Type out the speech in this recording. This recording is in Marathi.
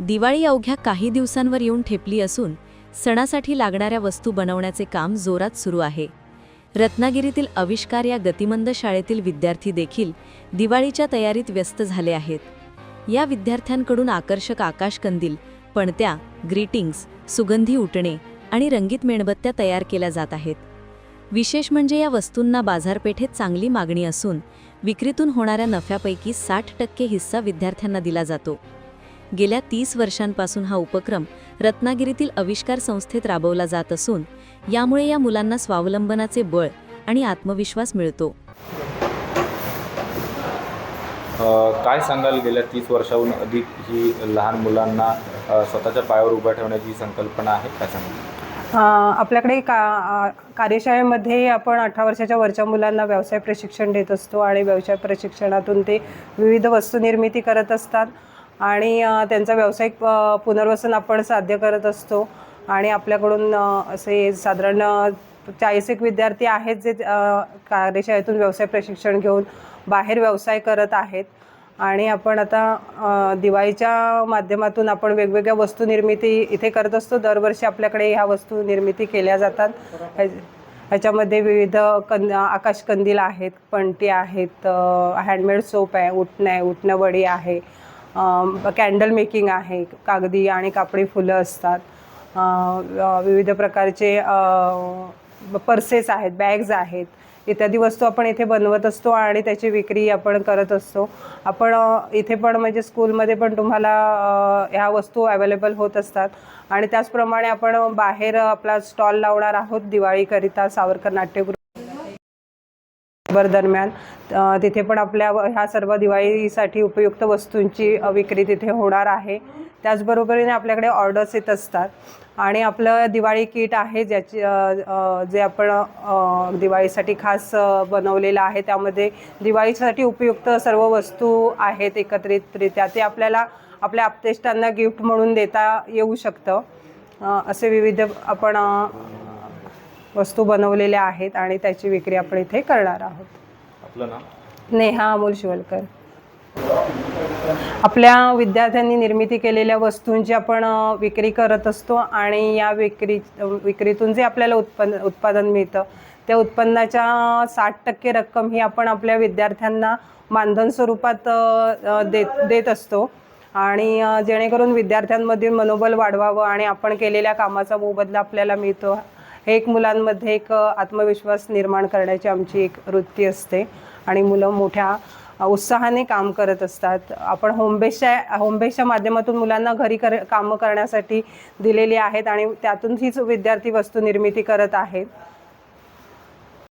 दिवाळी अवघ्या काही दिवसांवर येऊन ठेपली असून सणासाठी लागणाऱ्या वस्तू बनवण्याचे काम जोरात सुरू आहे. रत्नागिरीतील आविष्कार या गतिमंद शाळेतील विद्यार्थी देखील दिवाळीच्या तयारीत व्यस्त झाले आहेत. या विद्यार्थ्यांकडून आकर्षक आकाशकंदील पणत्या ग्रीटिंग्स सुगंधी उटणे आणि रंगीत मेणबत्त्या तयार केल्या जात आहेत. विशेष म्हणजे या वस्तूंना बाजारपेठेत चांगली मागणी असून विक्रीतून होणाऱ्या नफ्यापैकी साठ टक्के हिस्सा विद्यार्थ्यांना दिला जातो. गेल्या तीस वर्षांपासून हा उपक्रम रत्नागिरीतील आविष्कार संस्थेत राबवला जात असून यामुळे या मुलांना स्वावलंबनाचे बळ आणि आत्मविश्वास मिळतो. अ, काय सांगाल? गेल्या तीस वर्षाहून अधिक ही लहान मुलांना स्वतःच्या पायावर उभं ठेवण्याची संकल्पना आहे काय सांगाल? अ, आपल्याकडे का कार्यशाळेमध्ये आपण अठरा वर्षाच्या वरच्या मुलांना व्यवसाय प्रशिक्षण देत असतो आणि व्यवसाय प्रशिक्षणातून ते विविध वस्तू निर्मिती करत असतात. आणि त्यांचा व्यावसायिक पुनर्वसन आपण साध्य करत असतो. आणि आपल्याकडून असे साधारण चाळीस एक विद्यार्थी आहेत जे कार्यशाळेतून व्यवसाय प्रशिक्षण घेऊन बाहेर व्यवसाय करत आहेत. आणि आपण आता दिवाळीच्या माध्यमातून आपण वेगवेगळ्या वस्तू निर्मिती इथे करत असतो. दरवर्षी आपल्याकडे ह्या वस्तू निर्मिती केल्या जातात. ह्याच्यामध्ये विविध कंद आकाशकंदील आहेत पणती आहेत हँडमेड सोप आहे उठणं आहे उठणं वडी आहे कॅन्डल मेकिंग आहे कागदी आणि कापडी फुलं असतात. विविध प्रकारचे पर्सेस आहेत बॅग्स आहेत. इत्यादी वस्तू आपण इथे बनवत असतो आणि त्याची विक्री आपण करत असतो. आपण इथे पण म्हणजे स्कूलमध्ये पण तुम्हाला ह्या वस्तू अवेलेबल होत असतात. आणि त्याचप्रमाणे आपण बाहेर आपला स्टॉल लावणार आहोत दिवाळीकरिता सावरकर नाट्यगृह दरम्यान तिथे पण आपल्या व- ह्या सर्व दिवाळीसाठी उपयुक्त वस्तूंची विक्री तिथे होणार आहे. त्याचबरोबरीने आपल्याकडे ऑर्डर्स येत असतात. आणि आपलं दिवाळी किट आहे ज्याची जे आपण दिवाळीसाठी खास बनवलेलं आहे. त्यामध्ये दिवाळीसाठी उपयुक्त सर्व वस्तू आहेत एकत्रितरित्या. ते आपल्याला आपल्या आपतेष्टांना गिफ्ट म्हणून देता येऊ शकतं. असे विविध आपण वस्तू बनवलेल्या आहेत आणि त्याची विक्री आपण इथे करणार आहोत. आपलं नाव? नेहा अमोल शिवलकर. आपल्या विद्यार्थ्यांनी निर्मिती केलेल्या वस्तूंची आपण विक्री करत असतो आणि या विक्री विक्रीतून जे आपल्याला उत्पन्न उत्पादन मिळतं त्या उत्पन्नाच्या साठ टक्के रक्कम ही आपण आपल्या विद्यार्थ्यांना मानधन स्वरूपात देत देत असतो. आणि जेणेकरून विद्यार्थ्यांमधील मनोबल वाढवावं आणि आपण केलेल्या कामाचा मोबदला आपल्याला मिळतो. हे एक मुलांमध्ये एक आत्मविश्वास निर्माण करण्याची आमची एक वृत्ती असते. आणि मुलं मोठ्या उत्साहाने काम करत असतात. आपण होमबेसच्या होमबेसच्या माध्यमातून मुलांना घरी कर कामं करण्यासाठी दिलेली आहेत आणि त्यातून हीच विद्यार्थी वस्तू निर्मिती करत आहेत.